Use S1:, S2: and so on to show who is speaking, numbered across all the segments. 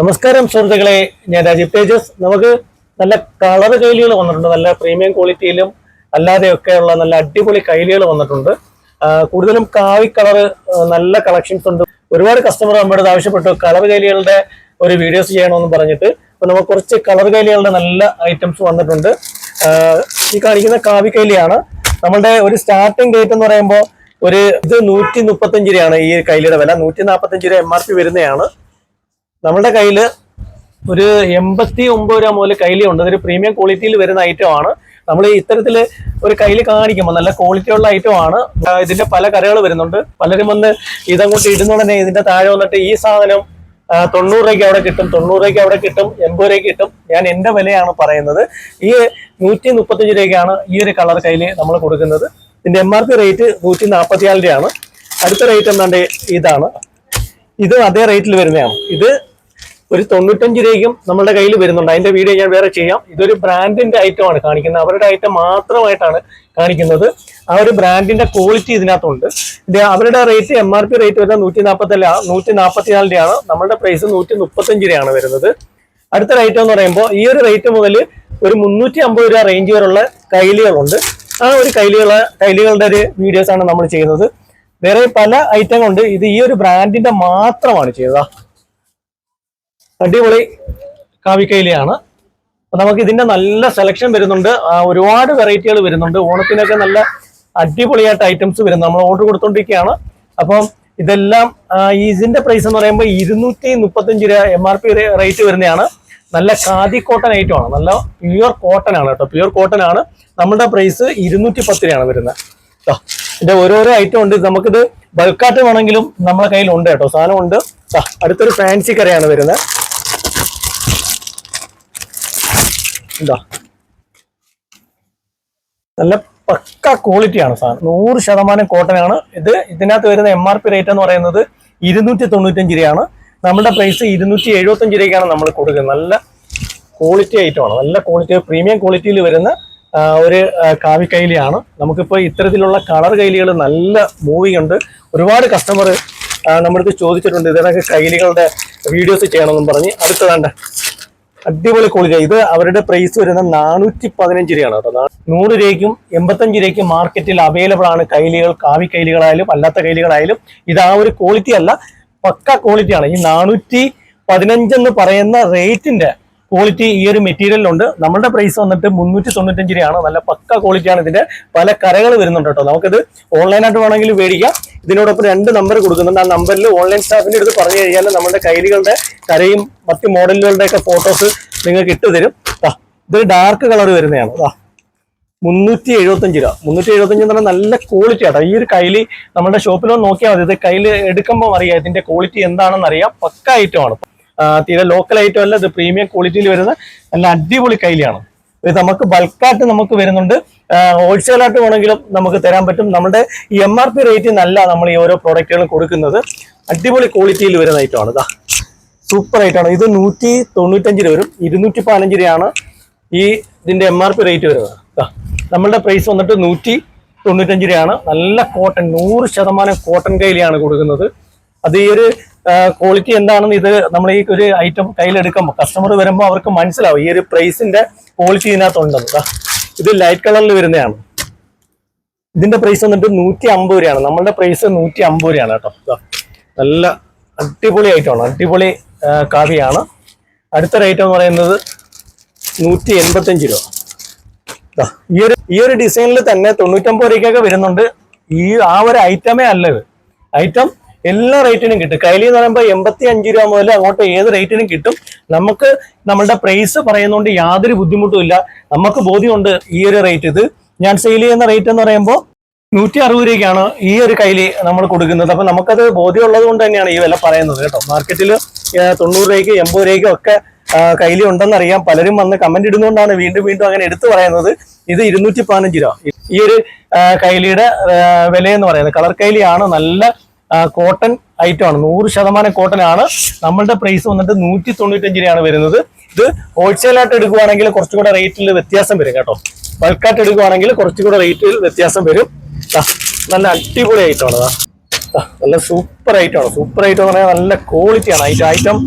S1: നമസ്കാരം സുഹൃത്തുക്കളെ. ഞാൻ രാജീവ് തേജസ്. നമുക്ക് നല്ല കളർ കൈലികൾ വന്നിട്ടുണ്ട്. നല്ല പ്രീമിയം ക്വാളിറ്റിയിലും അല്ലാതെയൊക്കെയുള്ള നല്ല അടിപൊളി കൈലികൾ വന്നിട്ടുണ്ട്. കൂടുതലും കാവി കളർ നല്ല കളക്ഷൻസ് ഉണ്ട്. ഒരുപാട് കസ്റ്റമർ നമ്മുടെ അടുത്ത് ആവശ്യപ്പെട്ടു. കളർ കൈലികളുടെ ഒരു വീഡിയോസ് ചെയ്യണമെന്ന് പറഞ്ഞിട്ട്. അപ്പോൾ നമുക്ക് കുറച്ച് കളർ കൈലികളുടെ നല്ല ഐറ്റംസ് വന്നിട്ടുണ്ട്. ഈ കാണിക്കുന്ന കാവി കൈലിയാണ്. നമ്മളുടെ ഒരു സ്റ്റാർട്ടിംഗ് ഡേറ്റ് എന്ന് പറയുമ്പോൾ ഒരു ഇത് നൂറ്റി മുപ്പത്തഞ്ച് രൂപയാണ് ഈ കൈലിയുടെ വില. നൂറ്റി നാൽപ്പത്തഞ്ച് രൂപ എം ആർ പി വരുന്നതാണ്. നമ്മുടെ കയ്യിൽ ഒരു എൺപത്തി ഒമ്പത് രൂപ മുതൽ കയ്യിലുണ്ട് ഇതൊരു പ്രീമിയം ക്വാളിറ്റിയിൽ വരുന്ന ഐറ്റം ആണ്. നമ്മൾ ഇത്തരത്തിൽ ഒരു കയ്യിൽ കാണിക്കുമ്പോൾ നല്ല ക്വാളിറ്റി ഉള്ള ഐറ്റം ആണ്. ഇതിന്റെ പല കരകൾ വരുന്നുണ്ട്. പലരും വന്ന് ഇതങ്ങോട്ട് ഇടുന്നുടനെ ഇതിന്റെ താഴെ വന്നിട്ട് ഈ സാധനം തൊണ്ണൂറ് രൂപയ്ക്ക് അവിടെ കിട്ടും തൊണ്ണൂറ് രൂപയ്ക്ക് അവിടെ കിട്ടും എൺപത് രൂപയ്ക്ക് കിട്ടും. ഞാൻ എന്റെ വിലയാണ് പറയുന്നത്. ഈ നൂറ്റി മുപ്പത്തഞ്ച് രൂപയ്ക്കാണ് ഈ ഒരു കളർ കയ്യിൽ നമ്മൾ കൊടുക്കുന്നത്. ഇതിന്റെ എം ആർ പി റേറ്റ് നൂറ്റി നാൽപ്പത്തിനാല് രൂപയാണ് അടുത്ത റേറ്റ് എന്താണ്ട്? ഇതാണ്. ഇത് അതേ റേറ്റിൽ വരുന്നതാണ്. ഇത് ഒരു തൊണ്ണൂറ്റഞ്ച് രൂപയ്ക്കും നമ്മുടെ കയ്യിൽ വരുന്നുണ്ട്. അതിന്റെ വീഡിയോ ഞാൻ വേറെ ചെയ്യാം. ഇതൊരു ബ്രാൻഡിന്റെ ഐറ്റം ആണ് കാണിക്കുന്നത്. അവരുടെ ഐറ്റം മാത്രമായിട്ടാണ് കാണിക്കുന്നത്. ആ ഒരു ബ്രാൻഡിന്റെ ക്വാളിറ്റി ഇതിനകത്തുണ്ട്. ഇത് അവരുടെ rate M R P rate വരുന്നത് നൂറ്റി നാൽപ്പത്തല്ല നൂറ്റി നാൽപ്പത്തിനാല് രൂപയാണ് നമ്മുടെ പ്രൈസ് നൂറ്റി മുപ്പത്തഞ്ച് രൂപയാണ് വരുന്നത്. അടുത്ത റേറ്റ് എന്ന് പറയുമ്പോൾ ഈ ഒരു റേറ്റ് മുതൽ ഒരു മുന്നൂറ്റി അമ്പത് രൂപ റേഞ്ച് വരെയുള്ള കൈലികളുണ്ട് ആ ഒരു കൈലികളെ കൈലികളുടെ ഒരു വീഡിയോസ് ആണ് നമ്മൾ ചെയ്യുന്നത്. വേറെ പല ഐറ്റം ഉണ്ട്. ഇത് ഈ ഒരു ബ്രാൻഡിന്റെ മാത്രമാണ് ചെയ്തത്. അടിപൊളി കാവിക്കയിലെയാണ്. നമുക്ക് ഇതിന്റെ നല്ല സെലക്ഷൻ വരുന്നുണ്ട്. ഒരുപാട് വെറൈറ്റികൾ വരുന്നുണ്ട്. ഓണത്തിനൊക്കെ നല്ല അടിപൊളിയായിട്ട് ഐറ്റംസ് വരുന്നു. നമ്മൾ ഓർഡർ കൊടുത്തോണ്ടിരിക്കുകയാണ് അപ്പം ഇതെല്ലാം ഇതിന്റെ പ്രൈസ് എന്ന് പറയുമ്പോൾ ഇരുന്നൂറ്റി മുപ്പത്തഞ്ച് രൂപ എം ആർ പി റേറ്റ് വരുന്നതാണ്. നല്ല ഖാദി കോട്ടൺ ഐറ്റം ആണ്. നല്ല പ്യുവർ കോട്ടൺ ആണ് കേട്ടോ. പ്യുവർ കോട്ടൺ ആണ്. നമ്മുടെ പ്രൈസ് ഇരുന്നൂറ്റി പത്ത് രൂപയാണ് വരുന്നത്. കേട്ടോ ഇതിന്റെ ഓരോരോ ഐറ്റം ഉണ്ട്. നമുക്കിത് ബൾക്കായിട്ട് വേണമെങ്കിലും നമ്മുടെ കയ്യിൽ ഉണ്ട് കേട്ടോ. സാധനം ഉണ്ട് അടുത്തൊരു ഫാൻസി കരയാണ് വരുന്നത്. എന്താ നല്ല പക്ക ക്വാളിറ്റിയാണ് സാധനം നൂറ് ശതമാനം കോട്ടൺ ആണ്. ഇത് ഇതിനകത്ത് വരുന്ന എം ആർ പി റേറ്റ് എന്ന് പറയുന്നത് ഇരുന്നൂറ്റി തൊണ്ണൂറ്റഞ്ച് രൂപയാണ്. നമ്മുടെ പ്രൈസ് ഇരുന്നൂറ്റി എഴുപത്തഞ്ച് രൂപയ്ക്കാണ് നമ്മൾ കൊടുക്കുന്നത്. നല്ല ക്വാളിറ്റി ഐറ്റമാണ് നല്ല ക്വാളിറ്റി പ്രീമിയം ക്വാളിറ്റിയിൽ വരുന്ന ഒരു കാവി കൈലിയാണ്. നമുക്കിപ്പോൾ ഇത്തരത്തിലുള്ള കളർ കൈലികൾ നല്ല മൂവിങ് ഉണ്ട്. ഒരുപാട് കസ്റ്റമർ നമ്മുടെ ചോദിച്ചിട്ടുണ്ട്. ഇതിനൊക്കെ കൈലികളുടെ വീഡിയോസ് ചെയ്യണമെന്നും പറഞ്ഞ്. അടുത്തതാണ്ട് അടിപൊളി ക്വാളിറ്റി ഇത് അവരുടെ പ്രൈസ് വരുന്ന നാനൂറ്റി പതിനഞ്ച് രൂപയാണ് കേട്ടോ. നൂറ് രൂപയ്ക്കും എൺപത്തഞ്ച് രൂപയ്ക്കും മാർക്കറ്റിൽ അവൈലബിൾ ആണ് കൈലികൾ കാവി കൈലികളായാലും അല്ലാത്ത കൈലികളായാലും. ഇത് ആ ഒരു ക്വാളിറ്റി അല്ല പക്ക ക്വാളിറ്റിയാണ് ഈ നാനൂറ്റി പതിനഞ്ചെന്ന് പറയുന്ന റേറ്റിന്റെ ക്വാളിറ്റി ഈ ഒരു മെറ്റീരിയലിലുണ്ട് നമ്മളുടെ പ്രൈസ് വന്നിട്ട് മുന്നൂറ്റി തൊണ്ണൂറ്റഞ്ച് രൂപയാണ്. നല്ല പക്ക ക്വാളിറ്റിയാണ് ഇതിന്റെ. പല കരകൾ വരുന്നുണ്ട് കേട്ടോ. നമുക്കിത് ഓൺലൈനായിട്ട് വേണമെങ്കിൽ മേടിക്കാം. ഇതിനോടൊപ്പം രണ്ട് നമ്പർ കൊടുക്കുന്നുണ്ട്. ആ നമ്പറിൽ ഓൺലൈൻ സ്റ്റാഫിന്റെ അടുത്ത് പറഞ്ഞു കഴിഞ്ഞാൽ നമ്മുടെ കൈലികളുടെ കരയും മറ്റ് മോഡലുകളുടെ ഒക്കെ ഫോട്ടോസ് നിങ്ങൾക്ക് ഇട്ട് തരും. ദാ, ഇത് ഡാർക്ക് കളർ വരുന്നതാണ്. മുന്നൂറ്റി എഴുപത്തഞ്ച് രൂപ. മുന്നൂറ്റി എഴുപത്തഞ്ച് എന്ന് പറഞ്ഞാൽ നല്ല ക്വാളിറ്റി ആട്ടോ. ഈ ഒരു കൈലി നമ്മുടെ ഷോപ്പിലോ നോക്കിയാൽ മതി. ഇത് കയ്യിൽ എടുക്കുമ്പോൾ അറിയാം ഇതിന്റെ ക്വാളിറ്റി എന്താണെന്ന് അറിയാം പക്ക ഐറ്റം ആണ്. തീരെ ലോക്കൽ ഐറ്റം അല്ല ഇത് പ്രീമിയം ക്വാളിറ്റിയിൽ വരുന്ന നല്ല അടിപൊളി കൈലിയാണ്. ഇത് നമുക്ക് ബൾക്കായിട്ട് നമുക്ക് വരുന്നുണ്ട്. ഹോൾസെയിൽ ആയിട്ട് വേണമെങ്കിലും നമുക്ക് തരാൻ പറ്റും. നമ്മുടെ ഈ എം ആർ പി റേറ്റിൽ നല്ല നമ്മൾ ഈ ഓരോ പ്രോഡക്റ്റുകളും കൊടുക്കുന്നത്. അടിപൊളി ക്വാളിറ്റിയിൽ വരുന്ന ഐറ്റമാണ് ഇതാ സൂപ്പർ ആയിട്ടാണ് ഇത് നൂറ്റി തൊണ്ണൂറ്റഞ്ച് രൂപ വരും. ഇരുന്നൂറ്റി പതിനഞ്ച് രൂപയാണ് ഈ ഇതിന്റെ എം ആർ പി റേറ്റ് വരുന്നത്. നമ്മളുടെ പ്രൈസ് വന്നിട്ട് നൂറ്റി തൊണ്ണൂറ്റഞ്ച് രൂപയാണ്. നല്ല കോട്ടൺ നൂറ് ശതമാനം കോട്ടൺ കയ്യിലാണ് കൊടുക്കുന്നത്. അത് ഈ ഒരു ക്വാളിറ്റി എന്താണെന്ന് ഇത് നമ്മൾ ഈ ഒരു ഐറ്റം കയ്യിലെടുക്കുമ്പോൾ കസ്റ്റമർ വരുമ്പോൾ അവർക്ക് മനസ്സിലാവും. ഈ ഒരു പ്രൈസിന്റെ ക്വാളിറ്റി ഇതിനകത്തുണ്ടെന്ന്. ഇത് ലൈറ്റ് കളറിൽ വരുന്നതാണ്. ഇതിന്റെ പ്രൈസ് വന്നിട്ട് നൂറ്റി അമ്പത് രൂപയാണ്. നമ്മളുടെ പ്രൈസ് നൂറ്റി അമ്പത് രൂപയാണ് കേട്ടോ. നല്ല അടിപൊളി ഐറ്റമാണ് അടിപൊളി കാവിയാണ്. അടുത്ത റേറ്റ് എന്ന് പറയുന്നത് നൂറ്റി എൺപത്തഞ്ച് രൂപ ഈ ഒരു ഈ ഒരു ഡിസൈനിൽ തന്നെ തൊണ്ണൂറ്റമ്പത് രൂപയ്ക്കൊക്കെ വരുന്നുണ്ട്. ഈ ആ ഒരു ഐറ്റമേ അല്ല ഇത്. ഐറ്റം എല്ലാ റേറ്റിനും കിട്ടും. കൈലി എന്ന് പറയുമ്പോൾ എൺപത്തി അഞ്ച് രൂപ മുതൽ അങ്ങോട്ട് ഏത് റേറ്റിനും കിട്ടും. നമുക്ക് നമ്മളുടെ പ്രൈസ് പറയുന്നതുകൊണ്ട് യാതൊരു ബുദ്ധിമുട്ടും ഇല്ല. നമുക്ക് ബോധ്യമുണ്ട് ഈ ഒരു റേറ്റ് ഇത്. ഞാൻ സെയിൽ ചെയ്യുന്ന റേറ്റ് എന്ന് പറയുമ്പോൾ നൂറ്റി അറുപത് രൂപയ്ക്കാണ് ഈ ഒരു കയ്യിൽ നമ്മൾ കൊടുക്കുന്നത്. അപ്പം നമുക്കത് ബോധ്യമുള്ളത് കൊണ്ട് തന്നെയാണ് ഈ വില പറയുന്നത് കേട്ടോ. മാർക്കറ്റിൽ തൊണ്ണൂറ് രൂപയ്ക്ക് എൺപത് രൂപയ്ക്കും ഒക്കെ കയ്യിൽ ഉണ്ടെന്നറിയാം പലരും വന്ന് കമന്റ് ഇടുന്നതുകൊണ്ടാണ് വീണ്ടും വീണ്ടും അങ്ങനെ എടുത്തു പറയുന്നത്. ഇത് ഇരുന്നൂറ്റി പതിനഞ്ച് രൂപ. ഈ ഒരു കൈലിയുടെ വില എന്ന് പറയുന്നത്. കളർ കൈലിയാണ് നല്ല കോട്ടൺ ഐറ്റം ആണ്. നൂറ് ശതമാനം കോട്ടൺ ആണ്. നമ്മളുടെ പ്രൈസ് വന്നിട്ട് നൂറ്റി തൊണ്ണൂറ്റഞ്ച് രൂപയാണ് വരുന്നത്. ഇത് ഹോൾസെയിൽ ആയിട്ട് എടുക്കുവാണെങ്കിൽ കുറച്ചുകൂടെ റേറ്റിൽ വ്യത്യാസം വരും കേട്ടോ. ബൾക്കായിട്ട് എടുക്കുവാണെങ്കിൽ കുറച്ചുകൂടെ റേറ്റിൽ വ്യത്യാസം വരും. നല്ല അടിപൊളി ഐറ്റം ആണ് ദാ. ദാ, നല്ല സൂപ്പർ ഐറ്റം ആണ്. സൂപ്പർ ഐറ്റം എന്ന് പറഞ്ഞാൽ നല്ല ക്വാളിറ്റിയാണ് ഐറ്റം ഐറ്റം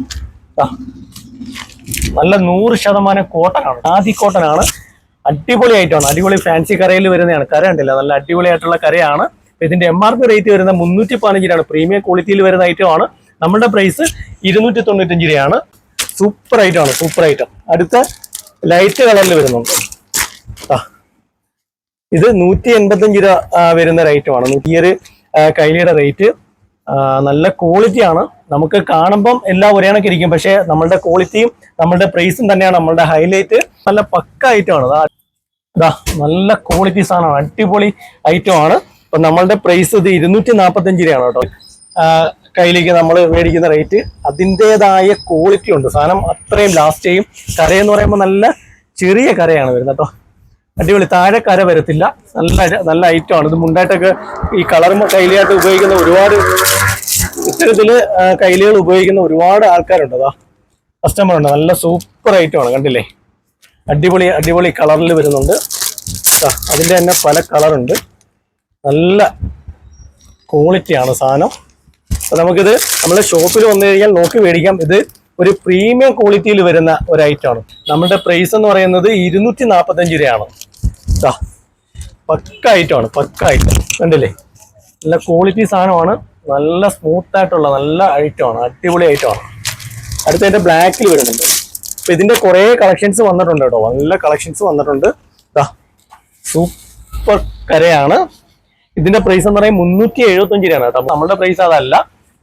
S1: നല്ല നൂറ് ശതമാനം കോട്ടനാണ് ആദി ആണ്. അടിപൊളി ഐറ്റമാണ് അടിപൊളി ഫാൻസി കരയിൽ വരുന്നതാണ്. കര ഉണ്ടല്ലോ നല്ല അടിപൊളിയായിട്ടുള്ള കരയാണ്. ഇതിന്റെ എം ആർ പി റേറ്റ് വരുന്ന മുന്നൂറ്റി പതിനഞ്ച് രൂപയാണ് പ്രീമിയം ക്വാളിറ്റിയിൽ വരുന്ന ഐറ്റമാണ് നമ്മുടെ പ്രൈസ് ഇരുന്നൂറ്റി തൊണ്ണൂറ്റഞ്ച് രൂപയാണ്. സൂപ്പർ ഐറ്റമാണ് സൂപ്പർ ഐറ്റം അടുത്ത ലൈറ്റ് കളറിൽ വരുന്നുണ്ട് ഇത് നൂറ്റി എൺപത്തഞ്ച് രൂപ വരുന്ന വരുന്ന റേറ്റുമാണ് ഈ ഒരു കൈലിയുടെ റേറ്റ് നല്ല ക്വാളിറ്റിയാണ് നമുക്ക് കാണുമ്പം എല്ലാം ഒരേ കണക്ക് ഇരിക്കും. പക്ഷേ നമ്മളുടെ ക്വാളിറ്റിയും നമ്മളുടെ പ്രൈസും തന്നെയാണ് നമ്മളുടെ ഹൈലൈറ്റ് നല്ല പക്ക ഐറ്റമാണ് ഇതാ നല്ല ക്വാളിറ്റി സാധനമാണ് അടിപൊളി ഐറ്റമാണ് അപ്പൊ നമ്മളുടെ പ്രൈസ് ഇത് ഇരുന്നൂറ്റി നാൽപ്പത്തഞ്ച് രൂപയാണ് കേട്ടോ. കയ്യിലേക്ക് നമ്മൾ മേടിക്കുന്ന റേറ്റ് അതിന്റെതായ ക്വാളിറ്റി ഉണ്ട്. സാധനം അത്രയും ലാസ്റ്റ് ചെയ്യും കരയെന്ന് പറയുമ്പോൾ നല്ല ചെറിയ കരയാണ് വരുന്നത് കേട്ടോ. അടിപൊളി. താഴെ കര വരത്തില്ല. നല്ല നല്ല ഐറ്റം ആണ്. ഇത് മുണ്ടായിട്ടൊക്കെ ഈ കളർ കൈലിയായിട്ട് ഉപയോഗിക്കുന്ന ഒരുപാട് ഇത്തരത്തിൽ കൈലികൾ ഉപയോഗിക്കുന്ന ഒരുപാട് ആൾക്കാരുണ്ട് അതാ. കസ്റ്റമർ ഉണ്ട്. നല്ല സൂപ്പർ ഐറ്റം ആണ്. കണ്ടില്ലേ? അടിപൊളി അടിപൊളി കളറിൽ വരുന്നുണ്ട്. അതിന്റെ തന്നെ പല കളറുണ്ട് നല്ല ക്വാളിറ്റിയാണ് സാധനം. അപ്പൊ നമുക്കിത് നമ്മുടെ ഷോപ്പിൽ വന്നു കഴിഞ്ഞാൽ നോക്കി മേടിക്കാം. ഇത് ഒരു പ്രീമിയം ക്വാളിറ്റിയിൽ വരുന്ന ഒരു ഐറ്റമാണ് നമ്മുടെ പ്രൈസ് എന്ന് പറയുന്നത് ഇരുന്നൂറ്റി നാൽപ്പത്തഞ്ച് രൂപയാണ്. ദാ, പക്ക ഐറ്റമാണ് പക്ക ഐറ്റം കണ്ടില്ലേ? നല്ല ക്വാളിറ്റി സാധനമാണ്. നല്ല സ്മൂത്ത് ആയിട്ടുള്ള നല്ല ഐറ്റമാണ് അടിപൊളി ഐറ്റമാണ് അടുത്ത അതിന്റെ ബ്ലാക്കിൽ വരുന്നുണ്ട്. അപ്പൊ ഇതിന്റെ കുറെ കളക്ഷൻസ് വന്നിട്ടുണ്ട് കേട്ടോ. നല്ല കളക്ഷൻസ് വന്നിട്ടുണ്ട്. സൂപ്പർ കരയാണ്. ഇതിന്റെ പ്രൈസ് എന്ന് പറയുന്നത് മുന്നൂറ്റി എഴുപത്തി അഞ്ച് രൂപയാണ് കേട്ടോ. നമ്മുടെ പ്രൈസ് അതല്ല.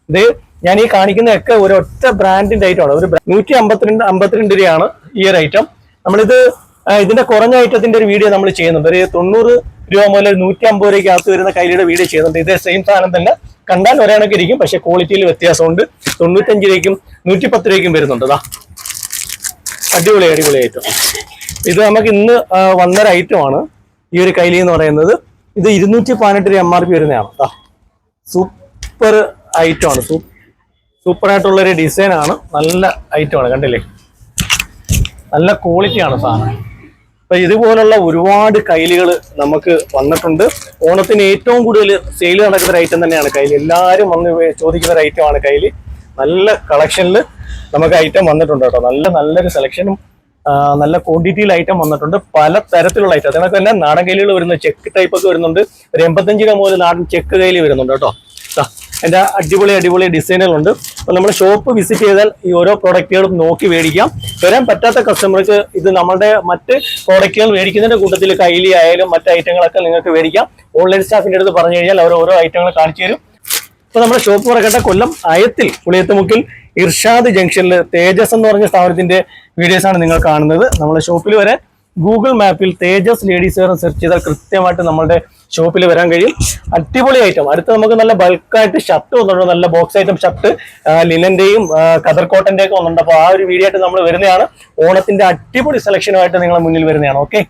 S1: ഇത് ഞാൻ ഈ കാണിക്കുന്ന ഒക്കെ ഒരു ഒറ്റ ബ്രാൻഡിന്റെ ഐറ്റം ആണ്. ഒരു നൂറ്റി അമ്പത്തിരണ്ട് അമ്പത്തിരണ്ട് രൂപയാണ് ഈ ഒരു ഐറ്റം നമ്മളിത് ഇതിന്റെ കുറഞ്ഞ ഐറ്റത്തിന്റെ ഒരു വീഡിയോ നമ്മൾ ചെയ്യുന്നുണ്ട്. ഒരു തൊണ്ണൂറ് രൂപ മുതൽ നൂറ്റി അമ്പത് രൂപയ്ക്ക് അകത്ത് വരുന്ന കയ്യിലൂടെ വീഡിയോ ചെയ്യുന്നുണ്ട്. ഇതേ സെയിം സാധനം തന്നെ. കണ്ടാൽ ഒരേ കണക്ക് ഇരിക്കും. പക്ഷെ ക്വാളിറ്റിയിൽ വ്യത്യാസമുണ്ട്. തൊണ്ണൂറ്റഞ്ച് രൂപയ്ക്കും നൂറ്റി പത്ത് രൂപയ്ക്കും വരുന്നുണ്ട്. ദാ. അടിപൊളി അടിപൊളി ഐറ്റം ഇത് നമുക്ക് ഇന്ന് വന്നൊരു ഐറ്റമാണ് ഈ ഒരു കൈലി എന്ന് പറയുന്നത്. ഇത് ഇരുന്നൂറ്റി പതിനെട്ട് രൂപ എം ആർ പി വരുന്നതാണ്. സൂപ്പർ ഐറ്റമാണ് സൂപ്പർ ആയിട്ടുള്ള ഒരു ഡിസൈൻ ആണ്. നല്ല ഐറ്റമാണ് കണ്ടില്ലേ? നല്ല ക്വാളിറ്റിയാണ് സാധനം. അപ്പൊ ഇതുപോലുള്ള ഒരുപാട് കൈലുകൾ നമുക്ക് വന്നിട്ടുണ്ട്. ഓണത്തിന് ഏറ്റവും കൂടുതൽ സെയിൽ നടക്കുന്ന ഒരു ഐറ്റം തന്നെയാണ് കയ്യിൽ എല്ലാവരും വന്ന് ചോദിക്കുന്ന ഒരു ഐറ്റമാണ് കയ്യിൽ നല്ല കളക്ഷനിൽ നമുക്ക് ഐറ്റം വന്നിട്ടുണ്ട് കേട്ടോ. നല്ല നല്ലൊരു സെലക്ഷനും നല്ല ക്വാണ്ടിറ്റിയിൽ ഐറ്റം വന്നിട്ടുണ്ട്. പല തരത്തിലുള്ള ഐറ്റം അതിനൊക്കെ തന്നെ നാടൻ കൈലികൾ വരുന്ന ചെക്ക് ടൈപ്പ് ഒക്കെ വരുന്നുണ്ട്. ഒരു എൺപത്തഞ്ച് രൂപ മുതൽ നാടൻ ചെക്ക് കൈലി വരുന്നുണ്ട് കേട്ടോ. എന്റെ അടിപൊളി അടിപൊളി ഡിസൈനുകളുണ്ട് അപ്പൊ നമ്മൾ ഷോപ്പ് വിസിറ്റ് ചെയ്താൽ ഈ ഓരോ പ്രോഡക്റ്റുകളും നോക്കി മേടിക്കാം. വരാൻ പറ്റാത്ത കസ്റ്റമർക്ക് ഇത് നമ്മുടെ മറ്റ് പ്രോഡക്റ്റുകൾ മേടിക്കുന്നതിന്റെ കൂട്ടത്തിൽ കൈലി ആയാലും മറ്റ് ഐറ്റങ്ങളൊക്കെ നിങ്ങൾക്ക് മേടിക്കാം. ഓൺലൈൻ സ്റ്റാഫിന്റെ അടുത്ത് പറഞ്ഞു കഴിഞ്ഞാൽ അവർ ഓരോ ഐറ്റങ്ങൾ കാണിച്ചു തരും. ഇപ്പൊ നമ്മുടെ ഷോപ്പ് പറക്കട്ടെ കൊല്ലം അയത്തിൽ പുളിയത്തുമുക്കിൽ ഇർഷാദ് ജംഗ്ഷനിൽ തേജസ് എന്ന് പറഞ്ഞ സ്ഥാപനത്തിന്റെ വീഡിയോസ് ആണ് നിങ്ങൾ കാണുന്നത്. നമ്മുടെ ഷോപ്പിൽ വരെ ഗൂഗിൾ മാപ്പിൽ തേജസ് ലേഡീസ് വെയർ സെർച്ച് ചെയ്താൽ കൃത്യമായിട്ട് നമ്മുടെ ഷോപ്പിൽ വരാൻ കഴിയും. അടിപൊളി ഐറ്റം അടുത്ത് നമുക്ക് നല്ല ബൾക്കായിട്ട് ഷർട്ട് വന്നിട്ടുണ്ട്. നല്ല ബോക്സ് ഐറ്റം ഷർട്ട് ലിനന്റെയും കതർ കോട്ടന്റെ ഒക്കെ വന്നിട്ടുണ്ട്. അപ്പോൾ ആ ഒരു വീഡിയോ ആയിട്ട് നമ്മൾ വരുന്നതാണ്. ഓണത്തിന്റെ അടിപൊളി സെലക്ഷനുമായിട്ട് നിങ്ങളെ മുന്നിൽ വരുന്നതാണ്. ഓക്കെ